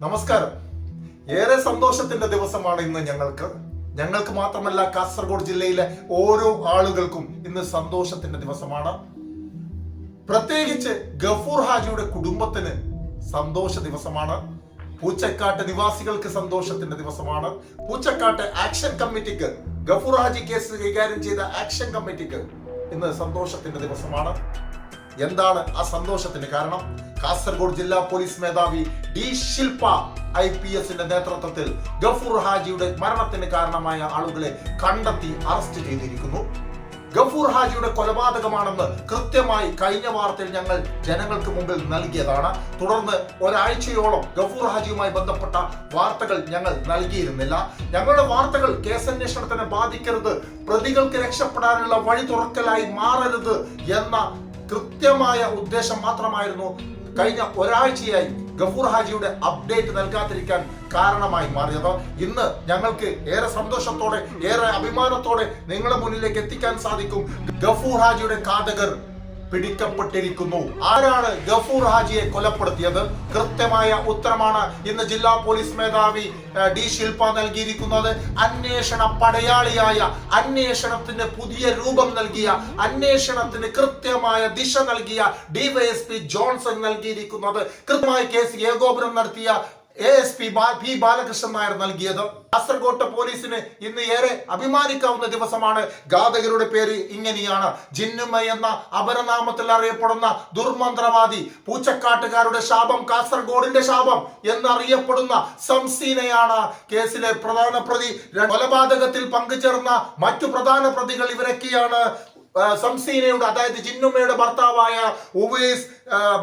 നമസ്കാരം. ഏറെ സന്തോഷത്തിന്റെ ദിവസമാണ് ഇന്ന് ഞങ്ങൾക്ക്. ഞങ്ങൾക്ക് മാത്രമല്ല കാസർഗോഡ് ജില്ലയിലെ ഓരോ ആളുകൾക്കും ഇന്ന് സന്തോഷത്തിന്റെ ദിവസമാണ്. പ്രത്യേകിച്ച് ഗഫൂർ ഹാജിയുടെ കുടുംബത്തിന് സന്തോഷ ദിവസമാണ്. പൂച്ചക്കാട്ട് നിവാസികൾക്ക് സന്തോഷത്തിന്റെ ദിവസമാണ്. പൂച്ചക്കാട്ട് ആക്ഷൻ കമ്മിറ്റിക്ക് ഗഫൂർ ഹാജി കേസ് കൈകാര്യം ചെയ്ത ആക്ഷൻ കമ്മിറ്റിക്ക് ഇന്ന് സന്തോഷത്തിന്റെ ദിവസമാണ്. എന്താണ് ആ സന്തോഷത്തിന് കാരണം? കാസർഗോഡ് ജില്ലാ പോലീസ് മേധാവി ഡി ശില്പ ഐ പി എസിന്റെ നേതൃത്വത്തിൽ ഗഫൂർ ഹാജിയുടെ മരണത്തിന് കാരണമായ ആളുകളെ കണ്ടെത്തി അറസ്റ്റ് ചെയ്തിരിക്കുന്നു. ഗഫൂർ ഹാജിയുടെ കൊലപാതകമാണെന്ന് കൃത്യമായി കഴിഞ്ഞ വാർത്തയിൽ ഞങ്ങൾ ജനങ്ങൾക്ക് മുമ്പിൽ നൽകിയതാണ്. തുടർന്ന് ഒരാഴ്ചയോളം ഗഫൂർ ഹാജിയുമായി ബന്ധപ്പെട്ട വാർത്തകൾ ഞങ്ങൾ നൽകിയിരുന്നില്ല. ഞങ്ങളുടെ വാർത്തകൾ കേസന്വേഷണത്തിനെ ബാധിക്കരുത് പ്രതികൾക്ക് രക്ഷപ്പെടാനുള്ള വഴി തുറക്കലായി മാറരുത് എന്ന കൃത്യമായ ഉദ്ദേശം മാത്രമായിരുന്നു കഴിഞ്ഞ ഒരാഴ്ചയായി ഗഫൂർ ഹാജിയുടെ അപ്ഡേറ്റ് നൽകാതിരിക്കാൻ കാരണമായി മാറിയത്. ഇന്ന് ഞങ്ങൾക്ക് ഏറെ സന്തോഷത്തോടെ ഏറെ അഭിമാനത്തോടെ നിങ്ങളുടെ മുന്നിലേക്ക് എത്തിക്കാൻ സാധിക്കും ഗഫൂർ ഹാജിയുടെ കാതകർ പിടിക്കപ്പെട്ടിരിക്കുന്നു. ആരാണ് ഗഫൂർ ഹാജിയെ കൊലപ്പെടുത്തിയത്? കൃത്യമായ ഉത്തരമാണ് ഇന്ന് ജില്ലാ പോലീസ് മേധാവി ഡി ശില്പ നൽകിയിരിക്കുന്നത്. അന്വേഷണ പടയാളിയായ അന്വേഷണത്തിന് പുതിയ രൂപം നൽകിയ അന്വേഷണത്തിന് കൃത്യമായ ദിശ നൽകിയ ഡിവൈഎസ്പി ജോൺസൺ നൽകിയിരിക്കുന്നത്. കൃത്യമായ കേസ് ഏകോപനം നടത്തിയ A S P P Balakrishnan Nair നൽകിയത് കാസർകോട്ട് പോലീസിന് ഇന്ന് ഏറെ അഭിമാനിക്കാവുന്ന ദിവസമാണ്. ഘാതകരുടെ പേര് ഇങ്ങനെയാണ്. ജിന്നുമ എന്ന അപരനാമത്തിൽ അറിയപ്പെടുന്ന ദുർമന്ത്രവാദി പൂച്ചക്കാട്ടുകാരുടെ ശാപം കാസർഗോഡിന്റെ ശാപം എന്നറിയപ്പെടുന്ന സംസീനയാണ്. കേസിലെ പ്രധാന പ്രതി കൊലപാതകത്തിൽ പങ്കുചേർന്ന മറ്റു പ്രധാന പ്രതികൾ ഇവരൊക്കെയാണ്. സംസീനയുടെ അതായത് ജിന്നുമ്മയുടെ ഭർത്താവായ ഉവൈസ്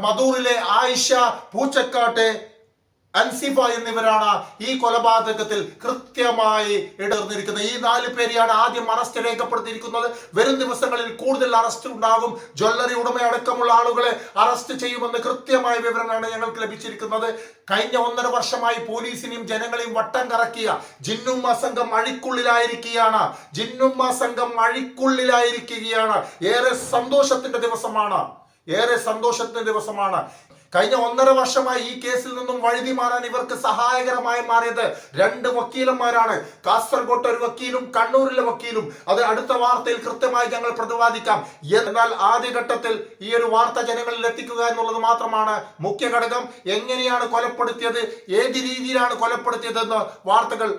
മധൂറിലെ ആയിഷ പൂച്ചക്കാട്ടെ അൻസിഫ എന്നിവരാണ് ഈ കൊലപാതകത്തിൽ കൃത്യമായി ഇടർന്നിരിക്കുന്നത്. ഈ നാല് പേരെയാണ് ആദ്യം അറസ്റ്റ് രേഖപ്പെടുത്തിയിരിക്കുന്നത്. വരും ദിവസങ്ങളിൽ കൂടുതൽ അറസ്റ്റ് ഉണ്ടാകും. ജ്വല്ലറി ഉടമയടക്കമുള്ള ആളുകളെ അറസ്റ്റ് ചെയ്യുമെന്ന് കൃത്യമായ വിവരങ്ങളാണ് ഞങ്ങൾക്ക് ലഭിച്ചിരിക്കുന്നത്. കഴിഞ്ഞ ഒന്നര വർഷമായി പോലീസിനെയും ജനങ്ങളെയും വട്ടം കറക്കിയ ജിന്നുമ്മ സംഘം അഴിക്കുള്ളിലായിരിക്കുകയാണ്. ജിന്നുമ്മ സംഘം അഴിക്കുള്ളിലായിരിക്കുകയാണ്. ഏറെ സന്തോഷത്തിന്റെ ദിവസമാണ്. ഏറെ സന്തോഷത്തിന്റെ ദിവസമാണ്. കഴിഞ്ഞ ഒന്നര വർഷമായി ഈ കേസിൽ നിന്നും വഴുതി മാറാൻ ഇവർക്ക് സഹായകരമായി മാറിയത് രണ്ട് വക്കീലന്മാരാണ്. കാസർഗോട്ട് ഒരു വക്കീലും കണ്ണൂരിലെ വക്കീലും. അത് അടുത്ത വാർത്തയിൽ കൃത്യമായി ഞങ്ങൾ പ്രതിപാദിക്കാം. എന്നാൽ ആദ്യഘട്ടത്തിൽ ഈ ഒരു വാർത്ത ജനങ്ങളിൽ എത്തിക്കുക എന്നുള്ളത് മാത്രമാണ് മുഖ്യ ഘടകം. എങ്ങനെയാണ് കൊലപ്പെടുത്തിയത്? ഏത് രീതിയിലാണ് കൊലപ്പെടുത്തിയതെന്ന് വാർത്തകൾ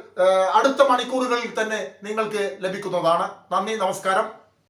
അടുത്ത മണിക്കൂറുകളിൽ തന്നെ നിങ്ങൾക്ക് ലഭിക്കുന്നതാണ്. നന്ദി നമസ്കാരം.